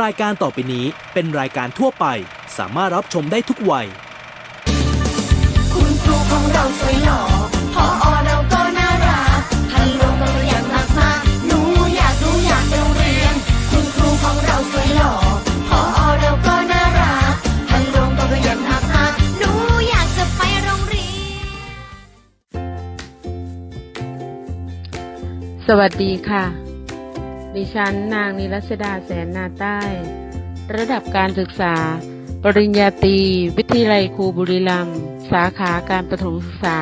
รายการต่อไปนี้เป็นรายการทั่วไป สามารถรับชมได้ทุกวัย คุณครูของเราสวยหล่อพออเราก็น่ารักฮัลโหลก็อยากมากมากหนูอยากรู้อยากไปโรงเรียน คุณครูของเราสวยหล่อพออเราก็น่ารักฮัลโหลก็อยากมากมากหนูอยากจะไปโรงเรียน สวัสดีค่ะ ดิฉันนางนิรัชดาแสนนาใต้ ระดับการศึกษา ปริญญาตรีวิทยาลัยครูบุรีรัมย์สาขาการประถมศึกษา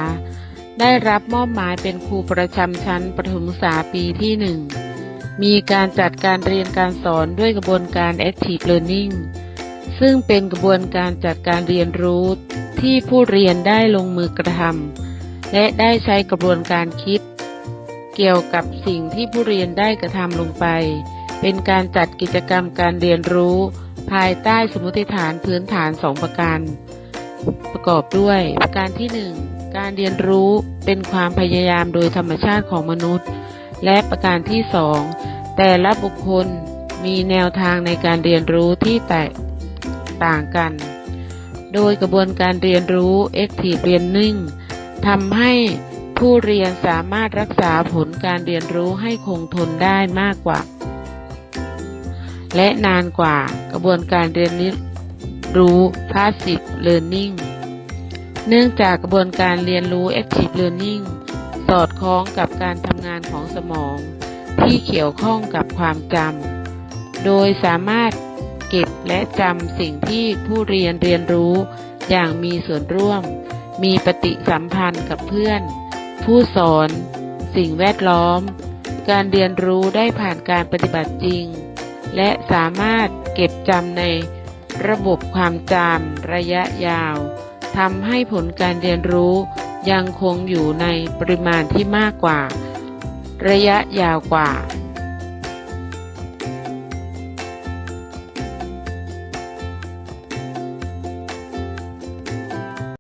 ได้รับมอบหมายเป็นครูประจำชั้นประถมศึกษาปีที่หนึ่งมีการจัดการเรียนการสอนด้วยกระบวนการ Active Learning ซึ่งเป็นกระบวนการจัดการเรียนรู้ที่ผู้เรียนได้ลงมือกระทำและได้ใช้กระบวนการคิด เกี่ยวกับสิ่งที่ผู้เรียนได้กระทำลงไป เป็นการจัดกิจกรรมการเรียนรู้ ภายใต้สมมติฐานพื้นฐานสองประการ ประกอบด้วย ประการที่หนึ่งการเรียนรู้เป็นความพยายามโดยธรรมชาติของมนุษย์ และประการที่สองแต่ละบุคคลมีแนวทางในการเรียนรู้ที่แตกต่างกัน โดยกระบวนการเรียนรู้ Active Learning ทำให้ ผู้เรียนสามารถรักษาผลการเรียนรู้ให้คงทนได้มากกว่า และนานกว่ากระบวนการเรียนรู้ Passive Learning เนื่องจากกระบวนการเรียนรู้ Active Learning สอดคล้องกับการทำงานของสมอง ที่เกี่ยวข้องกับความจำ โดยสามารถเก็บและจำสิ่งที่ผู้เรียนเรียนรู้อย่างมีส่วนร่วม มีปฏิสัมพันธ์กับเพื่อน ผู้สอน สิ่งแวดล้อม การเรียนรู้ได้ผ่านการปฏิบัติจริง และสามารถเก็บจำในระบบความจำระยะยาวทำให้ผลการเรียนรู้ยังคงอยู่ในปริมาณที่มากกว่า ระยะยาวกว่า